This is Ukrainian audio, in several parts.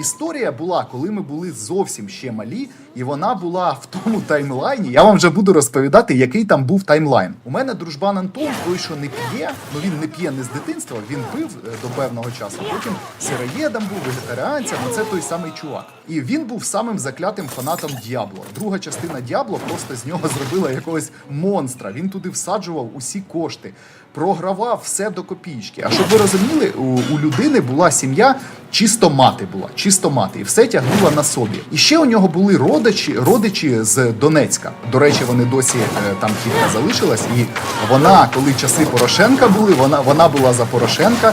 Історія була, коли ми були зовсім ще малі, і вона була в тому таймлайні. Я вам вже буду розповідати, який там був таймлайн. У мене дружбан Антон, той, що не п'є, ну він не п'є не з дитинства, він пив е, до певного часу. Потім сироєдом був, вегетаріанцем. Ну це той самий чувак. І він був самим заклятим фанатом Діабло. Друга частина Діабло просто з нього зробила якогось монстра. Він туди всаджував усі кошти, програвав все до копійки. А щоб ви розуміли, у, у людини була сім'я. Чисто мати була, чисто мати, і все тягнула на собі. І ще у нього були родичі, родичі з Донецька. До речі, вони досі е, там тітка залишилась. І вона, коли часи Порошенка були, вона, вона була за Порошенка.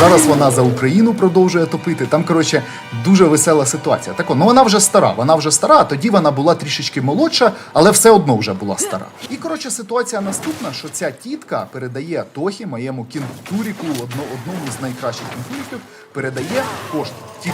Зараз вона за Україну продовжує топити. Там, коротше, дуже весела ситуація. Так, ну вона вже стара. Вона вже стара, а тоді вона була трішечки молодша, але все одно вже була стара. І коротше, ситуація наступна, що ця тітка передає Тохі, моєму кінтуріку, одному з найкращих кінтуріків, передає кошти.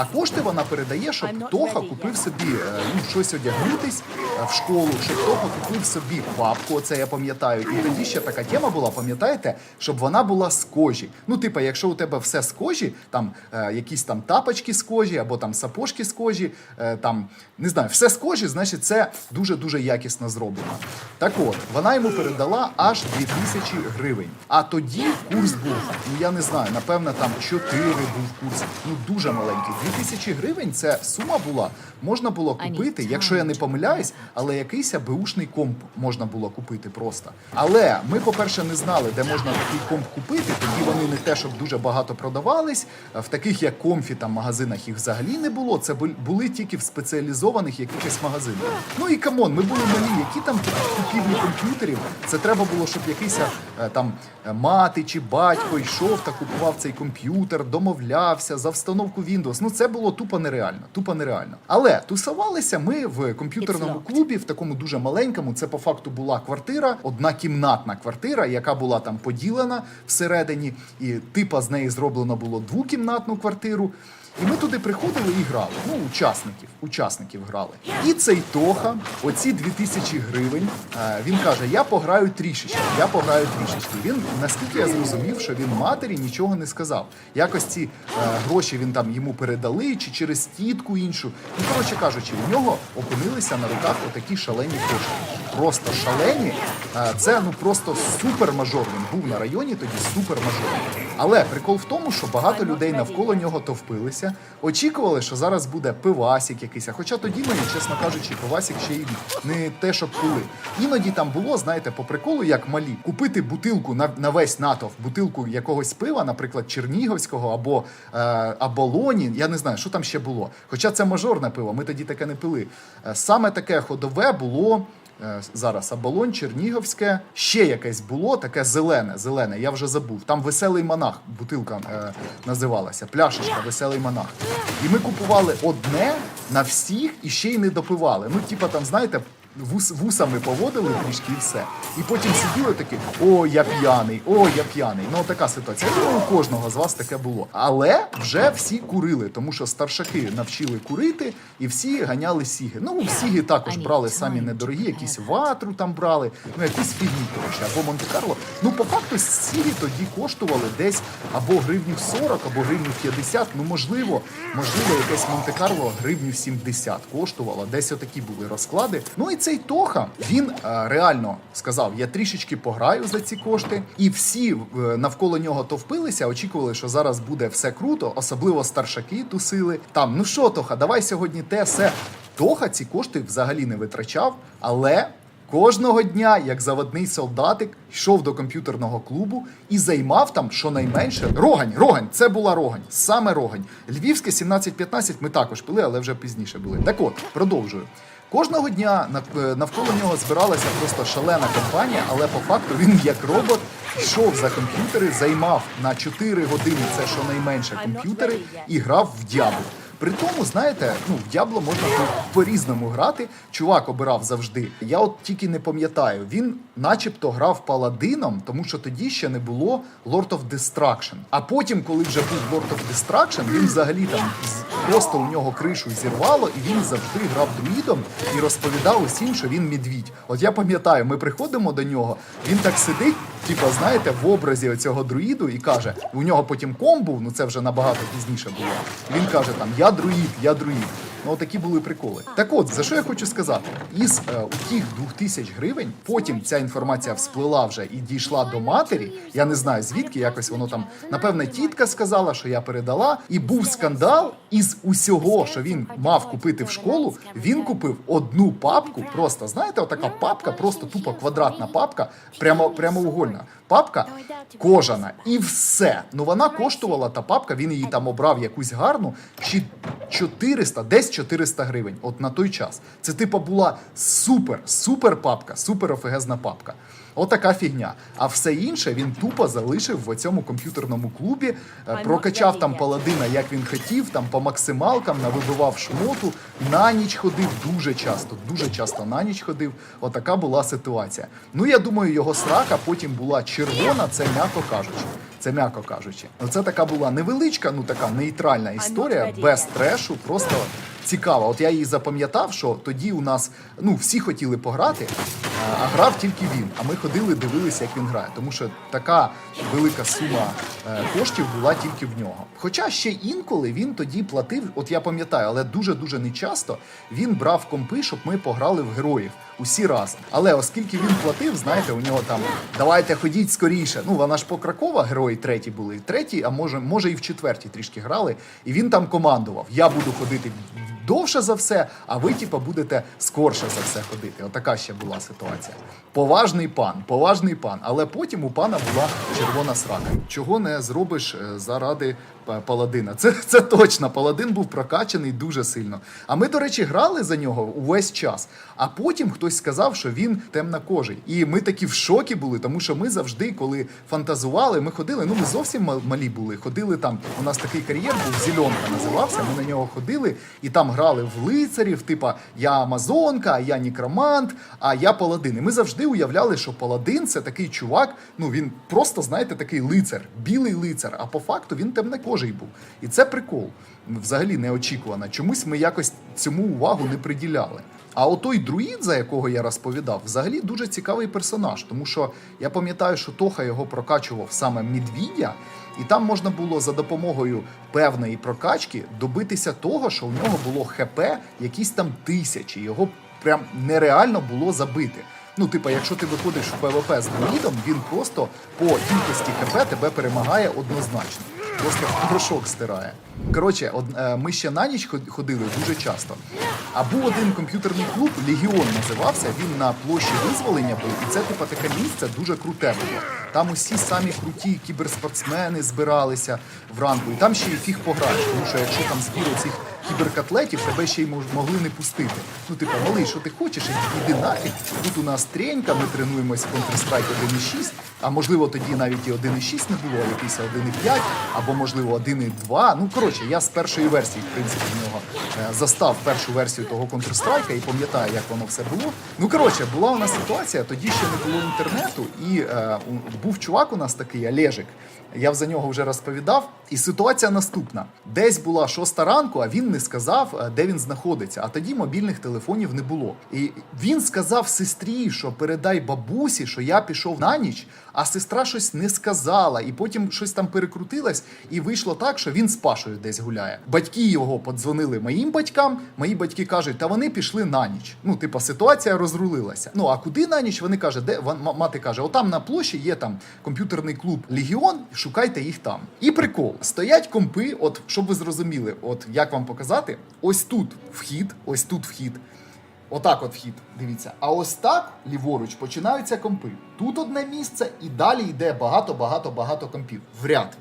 А кошти вона передає, щоб Тоха купив собі е, ну, щось одягнутись е, в школу, щоб Тоха купив собі папку. Оце я пам'ятаю. І тоді ще така тема була, пам'ятаєте, щоб вона була з кожі. Ну, типа, якщо у тебе все з кожі, там е, якісь там тапочки з кожі, або там сапожки з кожі, е, там не знаю, все з кожі, значить, це дуже дуже якісно зроблено. Так от, вона йому передала аж 2000 гривень. А тоді курс був, ну я не знаю, напевно, там 4 був курс. Ну дуже маленький. 2000 гривень це сума була. Можна було купити, якщо я не помиляюсь, але якийсь беушний комп можна було купити просто. Але ми, по-перше, не знали, де можна такий комп купити. Тоді вони не те, щоб дуже багато продавались. В таких як комфі там магазинах їх взагалі не було. Це бу- були тільки в спеціалізованих якихось магазинах. Ну і камон, ми були малі. Які там купівлі комп'ютерів? Це треба було, щоб якийсь е, там е, мати чи батько йшов та купував цей комп'ютер, домовлявся за встановку Windows. Ну це було тупо нереально. Тупо нереально. Але тусувалися ми в комп'ютерному клубі, в такому дуже маленькому. Це по факту була квартира, одна кімнатна квартира, яка була там поділена всередині, і типа з неї зроблено було двокімнатну квартиру. І ми туди приходили і грали. Ну, учасників, учасників грали. І цей Тоха, оці 2000 гривень, е, він каже: Я пограю трішечки, я пограю трішечки. Він, наскільки я зрозумів, що він матері нічого не сказав. Якось ці е, гроші він там йому передали, чи через тітку іншу. Ну, коротше кажучи, у нього опинилися на руках отакі шалені кошти. Просто шалені. Е, Це ну просто супер-мажор. Він був на районі тоді супер-мажор. Але прикол в тому, що багато людей навколо нього товпилися, очікували, що зараз буде пивасік якийсь. Хоча тоді мені, чесно кажучи, пивасік ще й не те, щоб пили. Іноді там було, знаєте, по приколу, як малі, купити бутилку на, на весь натовп, бутилку якогось пива, наприклад, Чернігівського або е, Аболоні. Я не знаю, що там ще було. Хоча це мажорне пиво, ми тоді таке не пили. Е, Саме таке ходове було. Е, Зараз Абалон, Чернігівське, ще якесь було, таке зелене, зелене, я вже забув. Там веселий монах, бутилка е, називалася, пляшечка, веселий монах. І ми купували одне на всіх і ще й не допивали. Ну, типа там, знаєте, вус, вусами поводили трішки і все. І потім сиділи такі: о, я п'яний, о, я п'яний. Ну, така ситуація. Я думаю, у кожного з вас таке було. Але вже всі курили, тому що старшаки навчили курити, і всі ганяли сіги. Ну, сіги також брали самі недорогі, якісь ватру там брали, ну якісь фігні, коротше, або Монте-Карло. Ну, по факту, сіги тоді коштували десь або гривню 40, або гривню 50. Ну, можливо, можливо, якесь Монте-Карло гривню 70 коштувало. Десь отакі були розклади. Ну і цей Тоха, він е, реально сказав: я трішечки пограю за ці кошти, і всі е, навколо нього товпилися, очікували, що зараз буде все круто, особливо старшаки тусили. Там, ну що, Тоха, давай сьогодні те, все. Тоха ці кошти взагалі не витрачав, але Кожного дня, як заводний солдатик, йшов до комп'ютерного клубу і займав там щонайменше Рогань. Рогань, це була Рогань, саме Рогань. Львівське 17-15 ми також пили, але вже пізніше були. Так от, продовжую. Кожного дня е, навколо нього збиралася просто шалена компанія, але по факту він як робот йшов за комп'ютери, займав на 4 години це щонайменше комп'ютери і грав в діабло. При тому, знаєте, ну в Діабло можна по- по-різному грати. Чувак обирав завжди. Я от тільки не пам'ятаю. Він, начебто, грав паладином, тому що тоді ще не було Lord of Destruction. А потім, коли вже був Lord of Destruction, він взагалі там з- просто у нього кришу зірвало, і він завжди грав друїдом і розповідав усім, що він медвідь. От я пам'ятаю, ми приходимо до нього, він так сидить, типа, знаєте, в образі оцього друїду і каже: у нього потім ком був, ну це вже набагато пізніше було. Він каже там: Я друїд, я друїд. Ну, такі були приколи. Так от, за що я хочу сказати? Із е, тих 2000 гривень, потім ця інформація всплила вже і дійшла до матері. Я не знаю звідки, якось воно там, напевне, тітка сказала, що я передала. І був скандал із усього, що він мав купити в школу. Він купив одну папку. Просто знаєте, отака папка, просто тупо квадратна папка, прямо прямоугольна. Папка кожана і все. Ну вона коштувала та папка. Він її там обрав якусь гарну. Чи 400, десь 400 гривень. От на той час. Це типа була супер, супер папка, супер офігезна папка. Отака фігня. А все інше він тупо залишив в цьому комп'ютерному клубі, е, прокачав там паладина, як він хотів, там по максималкам, навибивав шмоту, на ніч ходив дуже часто, дуже часто на ніч ходив. Отака була ситуація. Ну я думаю, його срака потім була червона, це м'яко кажучи. Це м'яко кажучи. Ну це така була невеличка, ну така нейтральна історія, без трешу, просто цікава. От я її запам'ятав, що тоді у нас ну всі хотіли пограти, а грав тільки він. А ми ходили, дивилися, як він грає. Тому що така велика сума е, коштів була тільки в нього. Хоча ще інколи він тоді платив, от я пам'ятаю, але дуже дуже нечасто він брав компи, щоб ми пограли в героїв усі разом. Але оскільки він платив, знаєте, у нього там давайте ходіть скоріше. Ну вона ж Кракова герої треті були, треті, а може, може і в четвертій трішки грали. І він там командував: Я буду ходити довше за все, а ви, типа, будете скорше за все ходити. Отака ще була ситуація. Поважний пан, поважний пан. Але потім у пана була червона срака. Чого не зробиш е, заради паладина? Це, це точно. Паладин був прокачаний дуже сильно. А ми, до речі, грали за нього увесь час. А потім хтось сказав, що він темнокожий. І ми такі в шокі були, тому що ми завжди, коли фантазували, ми ходили. Ну, ми зовсім малі були. Ходили там. У нас такий кар'єр був зільонка називався. Ми на нього ходили і там грали в лицарів, типа я Амазонка, а я Нікромант, а я паладин. І ми завжди уявляли, що паладин це такий чувак. Ну він просто, знаєте, такий лицар, білий лицар. А по факту він темнокожий був. І це прикол. Взагалі неочікувано. Чомусь ми якось цьому увагу не приділяли. А отой друїд, за якого я розповідав, взагалі дуже цікавий персонаж, тому що я пам'ятаю, що Тоха його прокачував саме медвідя, і там можна було за допомогою певної прокачки добитися того, що у нього було ХП якісь там тисячі. Його прям нереально було забити. Ну, типа, якщо ти виходиш в ПВП з друїдом, він просто по кількості ХП тебе перемагає однозначно. Просто порошок стирає. Коротше, од, е, ми ще на ніч ходили дуже часто. А був один комп'ютерний клуб, Легіон називався. Він на площі визволення був. І це типа таке місце дуже круте було. Там усі самі круті кіберспортсмени збиралися вранку. І там ще й фіг пограєш, тому що якщо там збір цих кіберкотлетів, тебе ще й могли не пустити. Ну, типа, малий, що ти хочеш, іди нафіг. Тут у нас тренька, ми тренуємось в Counter-Strike 1.6, а можливо тоді навіть і 1.6 не було, а якийсь 1.5, або можливо 1.2. Ну коротше, я з першої версії, в принципі, в нього е, застав першу версію того Counter-Strike і пам'ятаю, як воно все було. Ну коротше, була у нас ситуація, тоді ще не було інтернету, і е, був чувак у нас такий Олежик. Я за нього вже розповідав. І ситуація наступна: десь була шоста ранку, а він не сказав, е, де він знаходиться. А тоді мобільних телефонів не було. І він сказав сестрі, що передай бабусі, що я пішов на ніч, а сестра щось не сказала. І потім щось там перекрутилось, і вийшло так, що він з Пашою десь гуляє. Батьки його подзвонили моїм батькам. Мої батьки кажуть, та вони пішли на ніч. Ну, типа, ситуація розрулилася. Ну а куди на ніч? Вони кажуть, де мати каже: отам на площі є там комп'ютерний клуб Легіон, шукайте їх там. І прикол, стоять компи, от щоб ви зрозуміли, от як вам показати, ось тут вхід, ось тут вхід. Отак от вхід, дивіться. А ось так, ліворуч, починаються компи. Тут одне місце, і далі йде багато-багато-багато компів в ряд.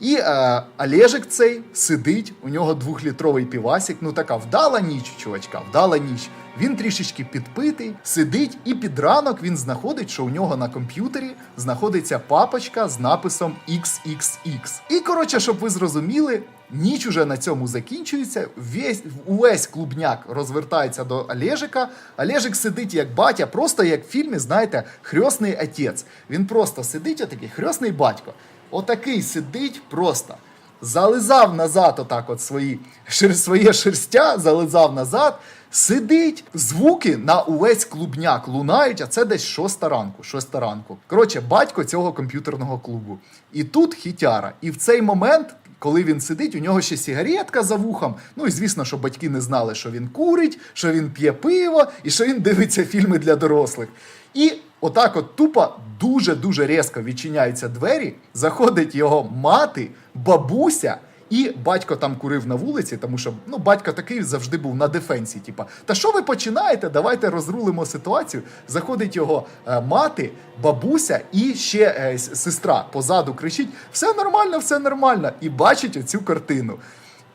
І е, Олежик цей сидить, у нього двохлітровий півасик. Ну така вдала ніч, чувачка, вдала ніч. Він трішечки підпитий, сидить, і під ранок він знаходить, що у нього на комп'ютері знаходиться папочка з написом XXX. І коротше, щоб ви зрозуміли, ніч уже на цьому закінчується. Весь увесь клубняк розвертається до Олежика. Олежик сидить як батя, просто як в фільмі, знаєте, хресний отець. Він просто сидить, отакий хресний батько. Отакий сидить просто. Зализав назад, отак, от свої шер, своє шерстя, зализав назад. Сидить, звуки на увесь клубняк лунають, а це десь шоста ранку. Шоста ранку. Коротше, батько цього комп'ютерного клубу. І тут хітяра. І в цей момент, коли він сидить, у нього ще сігаретка за вухом. Ну і звісно, що батьки не знали, що він курить, що він п'є пиво і що він дивиться фільми для дорослих. І отак, от тупо дуже-дуже різко відчиняються двері, заходить його мати, бабуся. І батько там курив на вулиці, тому що ну батько такий завжди був на дефенсі. Типа, та що ви починаєте? Давайте розрулимо ситуацію. Заходить його е, мати, бабуся і ще е, сестра позаду кричить: все нормально, все нормально. І бачить оцю картину.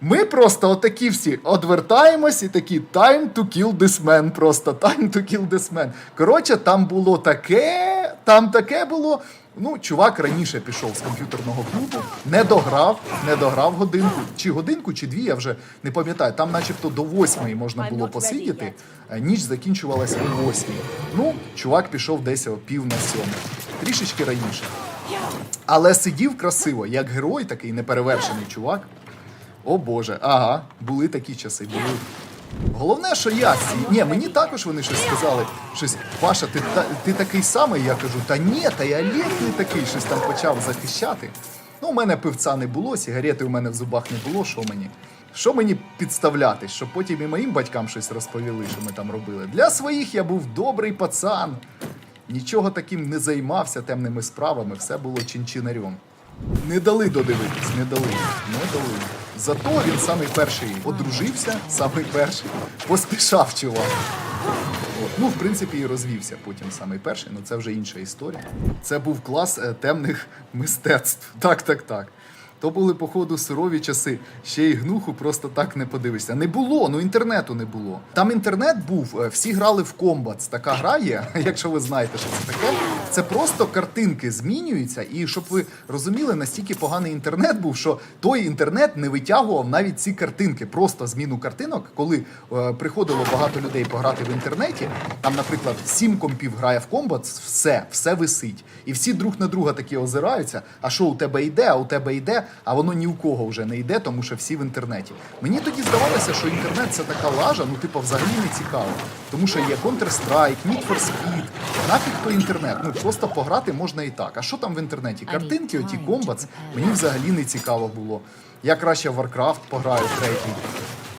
Ми просто отакі всі одвертаємось і такі time to kill this man. Просто time to kill this man. Коротше, там було таке, там таке було. Ну, чувак раніше пішов з комп'ютерного клубу, не дограв, не дограв годинку, чи годинку, чи дві, я вже не пам'ятаю. Там, начебто, до восьмої можна було посидіти. Ніч закінчувалася о восьмій. Ну, чувак пішов десь о пів на сьому, трішечки раніше. Але сидів красиво, як герой, такий неперевершений чувак. О Боже, ага, були такі часи, були. Головне, що я ці. Ні, мені також вони щось сказали. Щось, Паша, ти, та, ти такий самий? Я кажу, та ні, та я Олег не такий, щось там почав захищати. Ну, у мене пивця не було, сигарети у мене в зубах не було, що мені? Що мені підставлятись, щоб потім і моїм батькам щось розповіли, що ми там робили. Для своїх я був добрий пацан. Нічого таким не займався темними справами, все було чинчинарем. Не дали додивитись, не дали, не дали. Зато він самий перший одружився, самий перший поспішав чувак. Ну, в принципі, і розвівся потім самий перший, але це вже інша історія. Це був клас е, темних мистецтв. Так, так, так. То були, походу, сурові часи. Ще й гнуху просто так не подивишся. Не було, ну інтернету не було. Там інтернет був, е, всі грали в комбат. Така гра є, якщо ви знаєте, що це таке. Це просто картинки змінюються. І щоб ви розуміли, настільки поганий інтернет був, що той інтернет не витягував навіть ці картинки. Просто зміну картинок, коли е, приходило багато людей пограти в інтернеті. Там, наприклад, сім компів грає в комбат, все, все висить. І всі друг на друга такі озираються. А що у тебе йде, а у тебе йде, а воно ні у кого вже не йде, тому що всі в інтернеті. Мені тоді здавалося, що інтернет це така лажа, ну типу, взагалі не цікаво. Тому що є Counter-Strike, Need for Speed. Нафіг по інтернет. Ну просто пограти можна і так. А що там в інтернеті? Картинки, оті комбац, мені взагалі не цікаво було. Я краще в Warcraft пограю третій.